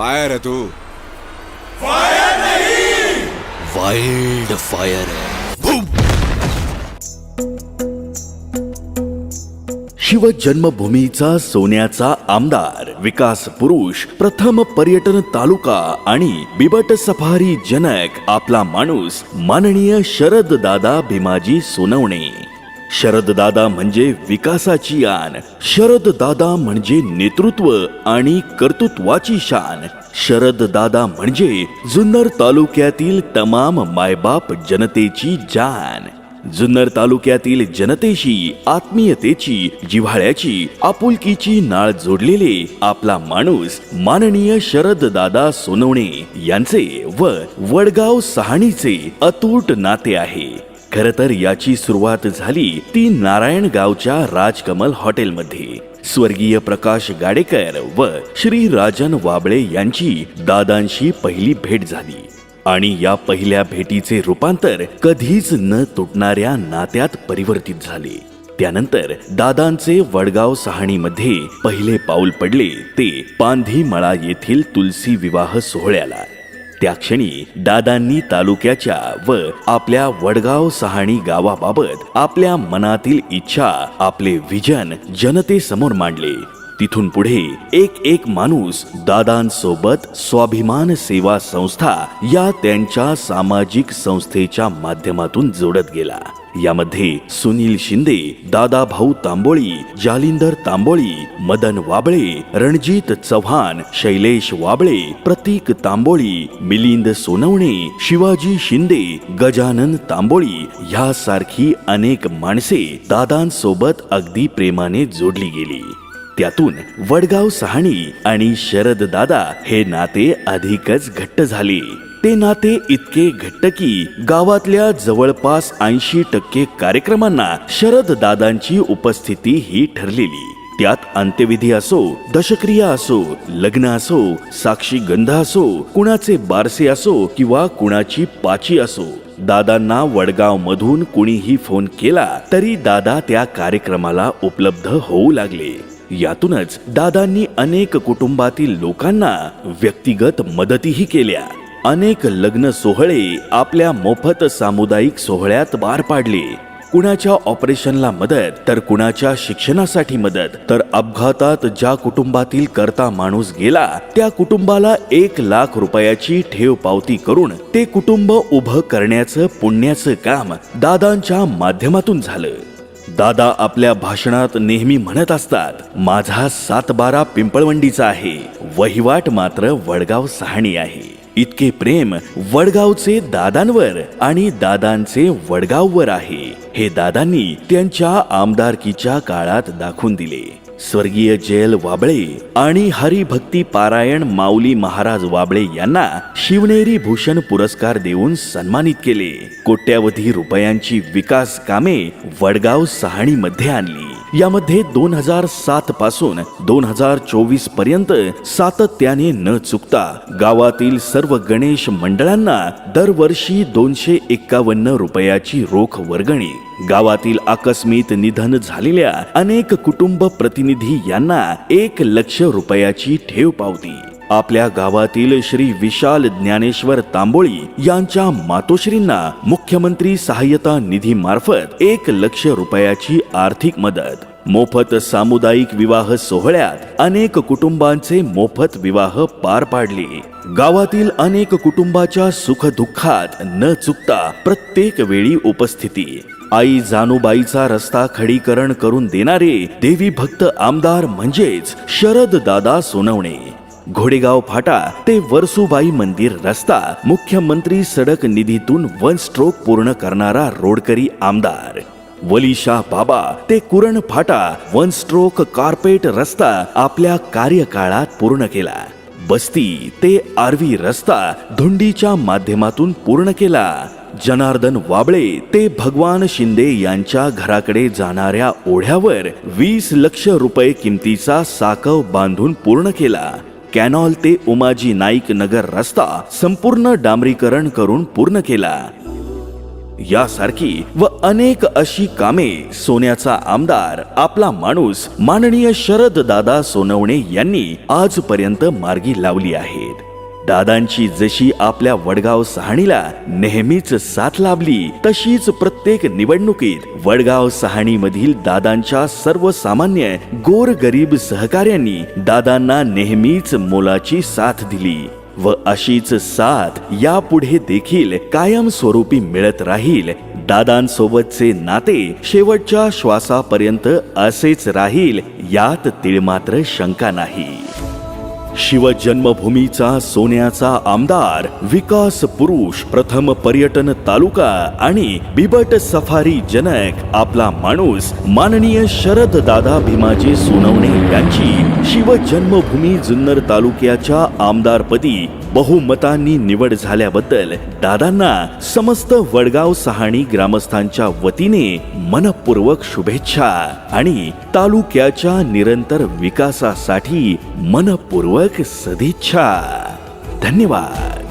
Fire है तू. Wild fire है शिवजन्मभूमीचा सोन्याचा आमदार विकास पुरुष प्रथम पर्यटन तालुका आणि बिबट सफारी जनक आपला माणूस माननीय शरद दादा भीमाजी सोनवणे. शरददादा म्हणजे विकासाची आण शरददादा म्हणजे नेतृत्व आणि कर्तृत्वाची शान शरददादा म्हणजे जुन्नर तालुक्यातील तमाम मायबाप जनतेची जान जुन्नर तालुक्यातील जनतेशी आत्मीयतेची जिव्हाळ्याची आपुलकीची नाळ जोडलेले आपला माणूस माननीय शरददादा सोनवणे यांचे व वडगाव सहाणीचे अतूट नाते आहे. खर तर याची सुरुवात झाली ती नारायणगावच्या राजकमल हॉटेलमध्ये. स्वर्गीय प्रकाश गाडेकर व श्री राजन वाबळे यांची दादांशी पहिली भेट झाली. आणि या पहिल्या भेटीचे रूपांतर कधीच न तुटणाऱ्या नात्यात परिवर्तित झाले. त्यानंतर दादांचे वडगाव सहाणीमध्ये पहिले पाऊल पडले ते पांधीमळा येथील तुलसी विवाह सोहळ्याला. त्या क्षणी दादांनी तालुक्याच्या व आपल्या वडगाव सहाणी गावाबाबत आपल्या मनातील इच्छा आपले विजन जनतेसमोर मांडले. तिथून पुढे एक एक माणूस दादांसोबत स्वाभिमान सेवा संस्था या त्यांच्या सामाजिक संस्थेच्या माध्यमातून जोडत गेला. यामध्ये सुनील शिंदे दादा भाऊ तांबोळी जालिंदर तांबोळी मदन वाबळे रणजित चव्हाण शैलेश वाबळे प्रतीक तांबोळी मिलिंद सोनवणे शिवाजी शिंदे गजानन तांबोळी ह्यासारखी अनेक माणसे दादांसोबत अगदी प्रेमाने जोडली गेली. त्यातून वडगाव सहाणी आणि शरद दादा हे नाते अधिकच घट्ट झाले. ते नाते इतके घट्ट की गावातल्या जवळपास ऐंशी टक्के कार्यक्रमांना शरद दादांची उपस्थिती ही ठरलेली. त्यात अंत्यविधी असो दशक्रिया असो लग्न असो साक्षी गंध असो कुणाचे बारसे असो किंवा कुणाची पाची असो दादांना वडगाव मधून कुणीही फोन केला तरी दादा त्या कार्यक्रमाला उपलब्ध होऊ लागले. यातूनच दादांनी अनेक कुटुंबातील लोकांना व्यक्तिगत मदतीही केल्या. अनेक लग्न सोहळे आपल्या मोफत सामुदायिक सोहळ्यात पार पाडले. कुणाच्या ऑपरेशनला मदत तर कुणाच्या शिक्षणासाठी मदत तर अपघातात ज्या कुटुंबातील करता माणूस गेला त्या कुटुंबाला एक लाख रुपयाची ठेव पावती करून ते कुटुंब उभं करण्याचं पुण्याचं काम दादांच्या माध्यमातून झालं. दादा आपल्या भाषणात नेहमी म्हणत असतात माझा सातबारा पिंपळवंडीचा आहे. वहिवाट मात्र वडगाव सहाणी आहे. इतके प्रेम वडगावचे दादांवर आणि दादांचे वडगाववर आहे. हे दादांनी त्यांच्या आमदारकीच्या काळात दाखवून दिले. स्वर्गीय जयल वाबळे आणि हरिभक्ती पारायण माऊली महाराज वाबळे यांना शिवनेरी भूषण पुरस्कार देऊन सन्मानित केले. कोट्यावधी रुपयांची विकास कामे वडगाव सहाणीमध्ये आणली. यामध्ये दोन हजार सात पासून दोन हजार चोवीसपर्यंत सातत्याने न चुकता गावातील सर्व गणेश मंडळांना दरवर्षी दोनशे एक्कावन्न रुपयाची रोख वर्गणी गावातील आकस्मित निधन झालेल्या अनेक कुटुंब प्रतिनिधी यांना एक लक्ष रुपयाची ठेव पावती. आपल्या गावातील श्री विशाल ज्ञानेश्वर तांबोळी यांच्या मातोश्रींना मुख्यमंत्री सहाय्यता निधी मार्फत एक लक्ष रुपयाची आर्थिक मदत. मोफत सामुदायिक विवाह सोहळ्यात अनेक कुटुंबांचे मोफत विवाह पार पाडले. गावातील अनेक कुटुंबाच्या सुखदुःखात न चुकता प्रत्येक वेळी उपस्थिती. आई जानूबाईचा रस्ता खडीकरण करून देणारे देवी भक्त आमदार म्हणजेच शरद दादा सोनवणे. घोडेगाव फाटा ते वरसुबाई मंदिर रस्ता मुख्यमंत्री सडक निधीतून वन स्ट्रोक पूर्ण करणारा रोडकरी आमदार. वलीशाह बाबा ते Kuran Phata one stroke carpet रस्ता आपल्या कार्यकाळात पूर्ण केला. बस्ती ते आरवी रस्ता धुंडीच्या माध्यमातून पूर्ण केला. जनार्दन वाबळे ते भगवान शिंदे यांच्या घराकडे जाणाऱ्या ओढ्यावर वीस लक्ष रुपये किमतीचा साकव बांधून पूर्ण केला. कॅनॉल ते उमाजी नाईक नगर रस्ता संपूर्ण डांबरीकरण करून पूर्ण केला. यासारखी व अनेक अशी कामे सोन्याचा आमदार आपला माणूस माननीय शरद दादा सोनवणे यांनी आजपर्यंत मार्गी लावली आहेत. दादांची जशी आपल्या वडगाव सहाणीला नेहमीच साथ लाभली तशीच प्रत्येक निवडणुकीत वडगाव सहाणी मधील दादांच्या सर्वसामान्य गोर गरीब सहकार्यांनी दादांना नेहमीच मोलाची साथ दिली. व अशीच साथ यापुढे देखील कायमस्वरूपी मिळत राहील. दादांसोबतचे नाते शेवटच्या श्वासापर्यंत असेच राहील यात तिळमात्र शंका नाही. शिवजन्मभूमीचा सोन्याचा आमदार विकास पुरुष प्रथम पर्यटन तालुका आणि बिबट सफारी जनक आपला माणूस माननीय शरद दादा भीमाजी सोनवणे यांची शिवजन्मभूमी जुन्नर तालुक्याच्या आमदारपदी बहुमतांनी निवड झाल्याबद्दल दादांना समस्त वडगाव सहाणी ग्रामस्थांच्या वतीने मनपूर्वक शुभेच्छा आणि तालुक्याच्या निरंतर विकासासाठी मनपूर्वक सदिच्छा. धन्यवाद.